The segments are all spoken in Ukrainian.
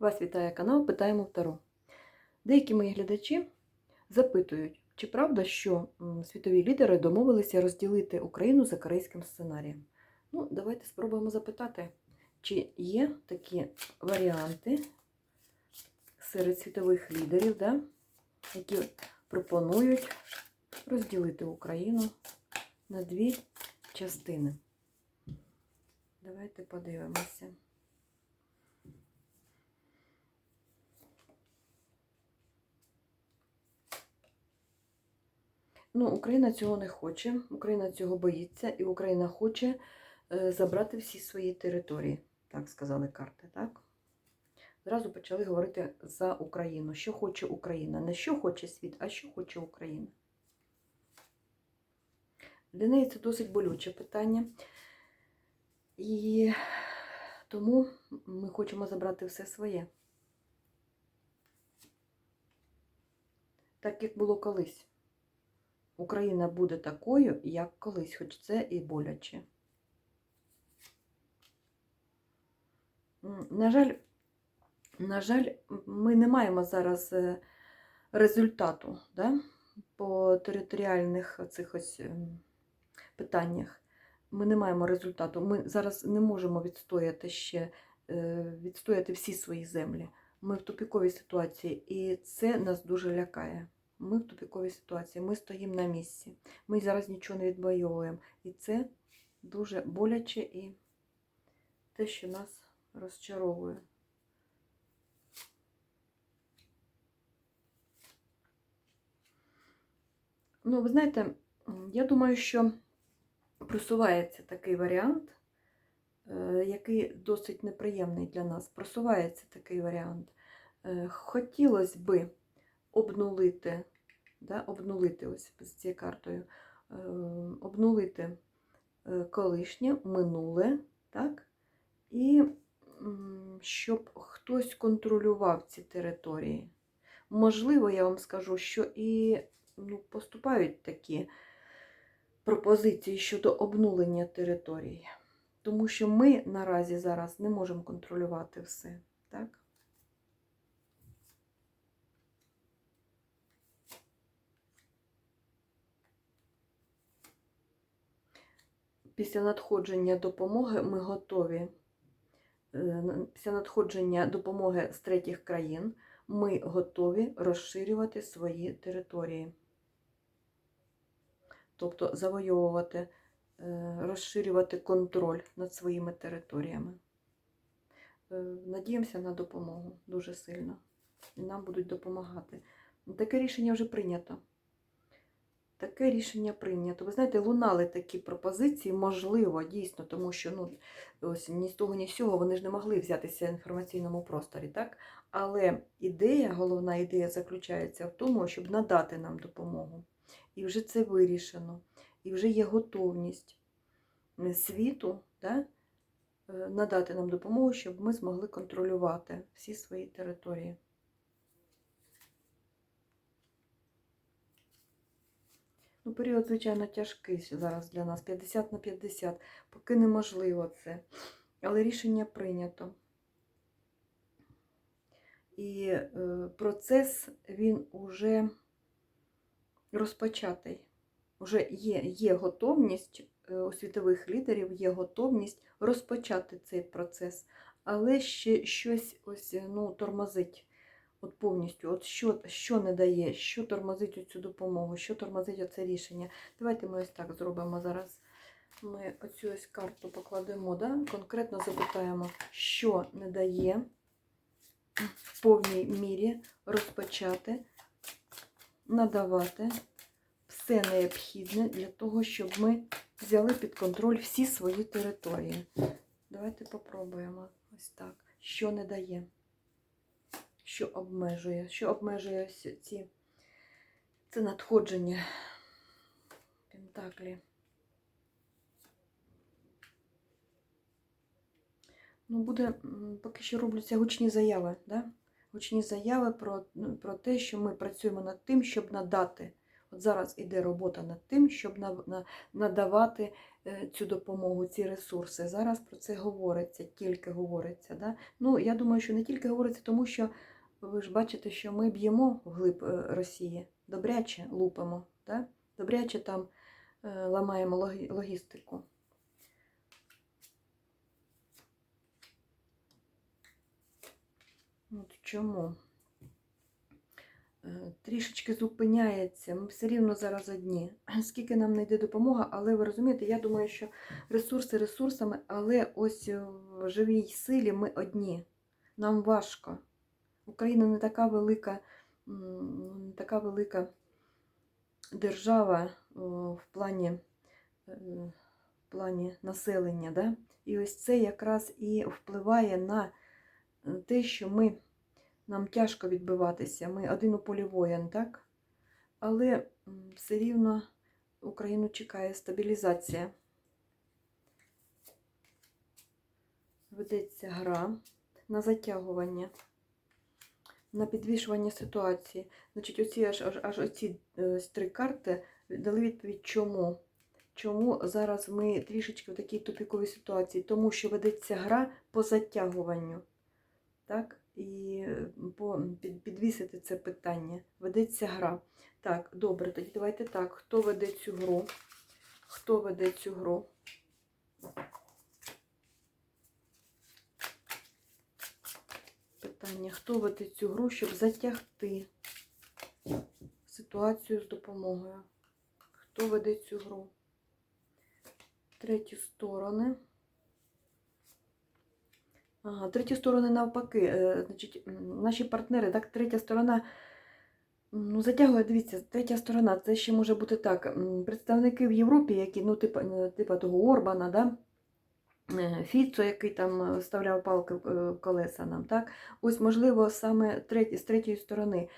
Вас вітає канал Питаємо Таро. Деякі мої глядачі запитують, чи правда, що світові лідери домовилися розділити Україну за корейським сценарієм. Ну, давайте спробуємо запитати, чи є такі варіанти серед світових лідерів, да, які пропонують розділити Україну на дві частини. Давайте подивимося. Ну, Україна цього не хоче, Україна цього боїться, і Україна хоче е, забрати всі свої території, так сказали карти, так? Зразу почали говорити за Україну. Що хоче Україна? Не що хоче світ, а що хоче Україна. Для неї це досить болюче питання. І тому ми хочемо забрати все своє. Так як було колись. Україна буде такою, як колись, хоч це і боляче. На жаль, на жаль, ми не маємо зараз е, результату да, по територіальних цих ось ем, питаннях. Ми не маємо результату. Ми зараз не можемо відстояти ще е, відстояти всі свої землі. Ми в тупіковій ситуації, і це нас дуже лякає. Ми в тупіковій ситуації, ми стоїмо на місці. Ми зараз нічого не відбойовуємо. І це дуже боляче і те, що нас розчаровує. Ну, ви знаєте, я думаю, що просувається такий варіант, е, який досить неприємний для нас. Просувається такий варіант. Е, Хотілося би обнулити, да, обнулити ось з цією картою, е, обнулити е, колишнє, минуле, так? І щоб хтось контролював ці території. Можливо, я вам скажу, що і ну, поступають такі пропозиції щодо обнулення території. Тому що ми наразі зараз не можемо контролювати все. Так? Після надходження допомоги ми готові. е, Після надходження допомоги з третіх країн ми готові розширювати свої території. Тобто завойовувати, е, розширювати контроль над своїми територіями. Е, Надіємося на допомогу дуже сильно. І нам будуть допомагати. Таке рішення вже прийнято. Таке рішення прийнято. Ви знаєте, лунали такі пропозиції, можливо, дійсно, тому що ну, ось ні з того, ні з цього вони ж не могли взятися в інформаційному просторі, так? Але ідея, головна ідея заключається в тому, щоб надати нам допомогу. І вже це вирішено. І вже є готовність е, світу да, е, надати нам допомогу, щоб ми змогли контролювати всі свої території. Ну, період, звичайно, тяжкий зараз для нас 50 на 50, поки неможливо це. Але рішення прийнято. І е, процес він уже розпочатий. Уже є, є готовність е, у світових лідерів, є готовність розпочати цей процес, але ще щось ось, ну, тормозить. От повністю, от що, що не дає, що тормозить цю допомогу, що тормозить оце рішення. Давайте ми ось так зробимо зараз. Ми оцю ось карту покладемо, да? конкретно запитаємо, що не дає в повній мірі розпочати, надавати все необхідне для того, щоб ми взяли під контроль всі свої території. Давайте попробуємо ось так. Що не дає що обмежує, що обмежує ці це надходження Пентаклі. Ну, буде, поки що робляться гучні заяви, да? гучні заяви про, ну, про те, що ми працюємо над тим, щоб надати От зараз іде робота над тим, щоб на- на- надавати е, цю допомогу, ці ресурси. Зараз про це говориться, тільки говориться. Да? Ну, я думаю, що не тільки говориться, тому що ви ж бачите, що ми б'ємо вглиб е, Росії, добряче лупимо, да? добряче там е, ламаємо логістику. От чому? Е, Трішечки зупиняється, ми все рівно зараз одні. Скільки нам не йде допомога, але ви розумієте, я думаю, що ресурси ресурсами, але ось в живій силі ми одні. Нам важко. Україна не така велика, не така велика держава в плані, е, в плані населення. Да? І ось це якраз і впливає на е, те, що ми, нам тяжко відбиватися. Ми один у полі воєн, так? Але все рівно Україну чекає стабілізація. Ведеться гра на затягування, на підвішування ситуації. Значить, оці аж, аж, оці е, три карти дали відповідь, чому. Чому зараз ми трішечки в такій тупіковій ситуації? Тому що ведеться гра по затягуванню. Так? І е, по, під, підвісити це питання. Ведеться гра. Так, добре, тоді давайте так. Хто веде цю гру? Хто веде цю гру? Хто веде цю гру, щоб затягти ситуацію з допомогою? Хто веде цю гру? Треті сторони. Ага, треті сторони навпаки. Е, Значить, наші партнери, так, третя сторона. Ну, затягує, дивіться, третя сторона, це ще може бути так. Представники в Європі, які, ну, типа, е, типа того Орбана, да? Е, Фіцо, який там е, вставляв палки в е, колеса нам, так? Ось, можливо, саме третє, з третьої сторони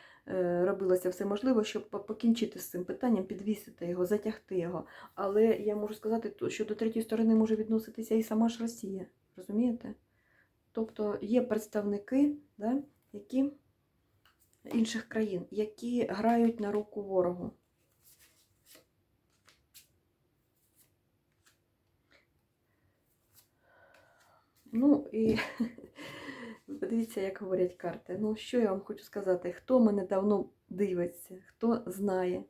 робилося все можливо, щоб покінчити з цим питанням, підвісити його, затягти його. Але я можу сказати, що до третьої сторони може відноситися і сама ж Росія. Розумієте? Тобто є представники, да, які інших країн, які грають на руку ворогу. Ну і подивіться, як говорять карти. Ну, що я вам хочу сказати? Хто мене давно дивиться, хто знає,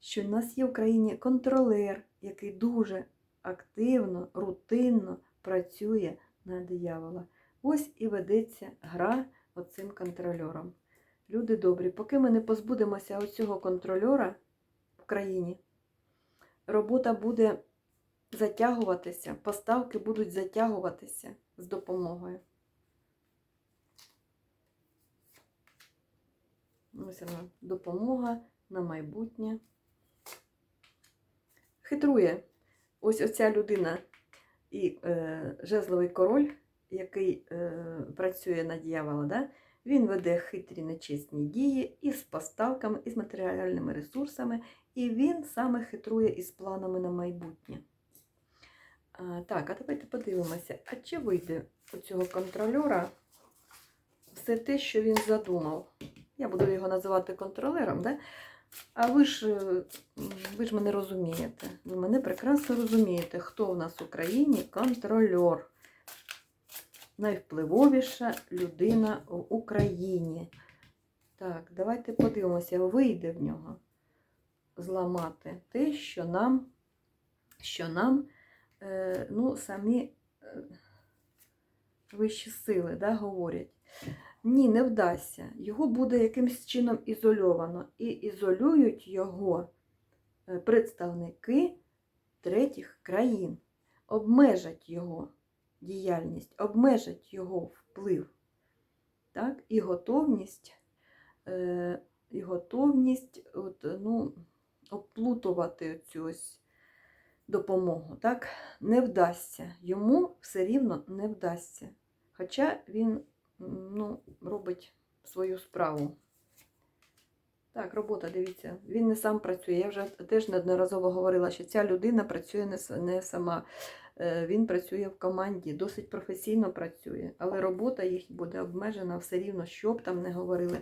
що в нас є в Україні контролер, який дуже активно, рутинно працює на диявола. Ось і ведеться гра оцим контрольором. Люди добрі, поки ми не позбудемося оцього контрольора в країні, робота буде затягуватися, поставки будуть затягуватися з допомогою. Ось вона, допомога на майбутнє. Хитрує. Ось оця людина і е, жезловий король, який е, працює на дьявола, да? він веде хитрі нечесні дії із поставками, із матеріальними ресурсами, і він саме хитрує із планами на майбутнє. А, так, а давайте подивимося, а чи вийде у цього контрольора все те, що він задумав? Я буду його називати контролером, да? а ви ж, е, ви ж мене розумієте. Ви мене прекрасно розумієте, хто в нас в Україні контрольор. Найвпливовіша людина в Україні. Так, давайте подивимося, вийде в нього зламати те, що нам, що нам е, ну, самі е, вищі сили да, говорять. Ні, не вдасться. Його буде якимось чином ізольовано. І ізолюють його е, представники третіх країн, обмежать його діяльність, обмежать його вплив. Так? І готовність, е, і готовність от, ну, оплутувати цю ось допомогу. Так? Не вдасться. Йому все рівно не вдасться. Хоча він ну, робить свою справу. Так, робота, дивіться, він не сам працює. Я вже теж неодноразово говорила, що ця людина працює не, сама. Е, Він працює в команді, досить професійно працює, але робота їх буде обмежена все рівно, що б там не говорили.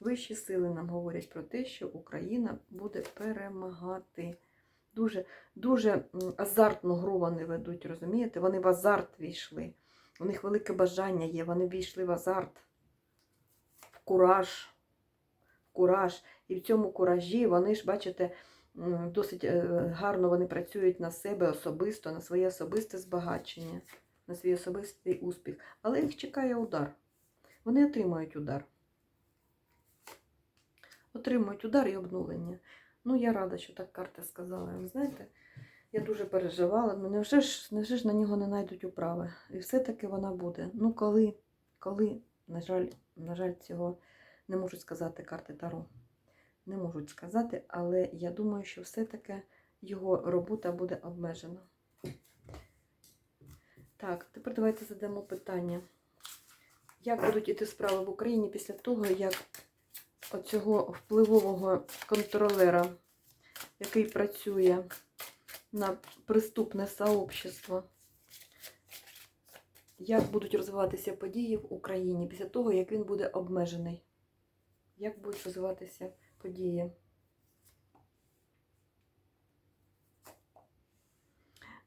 Вищі сили нам говорять про те, що Україна буде перемагати. Дуже, дуже азартну гру вони ведуть, розумієте? Вони в азарт війшли. У них велике бажання є, вони війшли в азарт, в кураж. В кураж. І в цьому куражі вони ж, бачите, досить е, гарно вони працюють на себе особисто, на своє особисте збагачення, на свій особистий успіх. Але їх чекає удар. Вони отримають удар. Отримують удар і обнулення. Ну, я рада, що так карта сказала. Ви знаєте, я дуже переживала. Ну, невже ж, невже ж на нього не знайдуть управи? І все-таки вона буде. Ну, коли, коли, на жаль, на жаль, цього не можуть сказати карти Таро. Не можуть сказати, але я думаю, що все-таки його робота буде обмежена. Так, тепер давайте задамо питання. Як будуть іти справи в Україні після того, як оцього впливового контролера, який працює на преступне сообщество, як будуть розвиватися події в Україні після того, як він буде обмежений? Як будуть розвиватися події?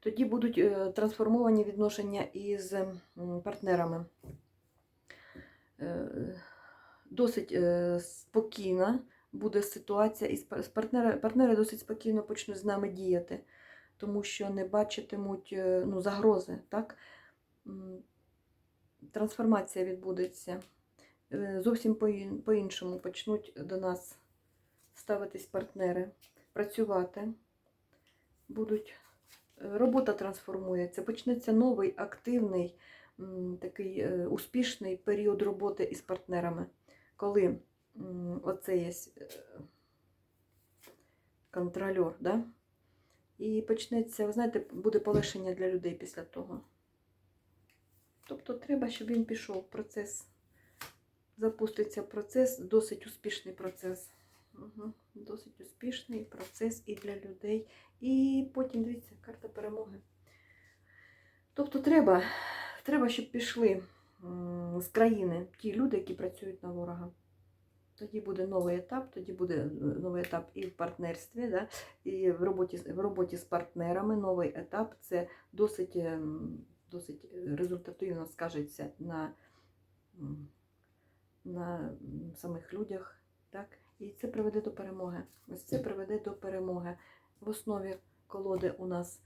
Тоді будуть е, трансформовані відношення із партнерами. Досить е, спокійна буде ситуація, і партнери, партнери досить спокійно почнуть з нами діяти, тому що не бачитимуть е, ну, загрози. Так? Трансформація відбудеться. Е, Зовсім по- по-іншому почнуть до нас ставитись партнери, працювати. Будуть робота трансформується, почнеться новий активний, такий успішний період роботи із партнерами, коли оце є е, контрольор, да? і почнеться, ви знаєте, буде полегшення для людей після того. Тобто треба, щоб він пішов процес, запуститься процес, досить успішний процес. Угу. Досить успішний процес і для людей. І потім, дивіться, карта перемоги. Тобто треба, треба, щоб пішли з країни ті люди, які працюють на ворога. Тоді буде новий етап, тоді буде е, новий етап і в партнерстві, да, і в роботі, в роботі з партнерами. Новий етап це досить, ем, досить результативно скажеться на, на самих людях. Так? І це приведе до перемоги. Ось це приведе до перемоги. В основі колоди у нас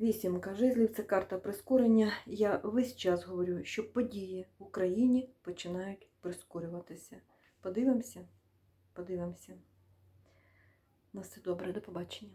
вісімка жезлів, це карта прискорення. Я весь час говорю, що події в Україні починають прискорюватися. Подивимося? Подивимося. На все добре, до побачення.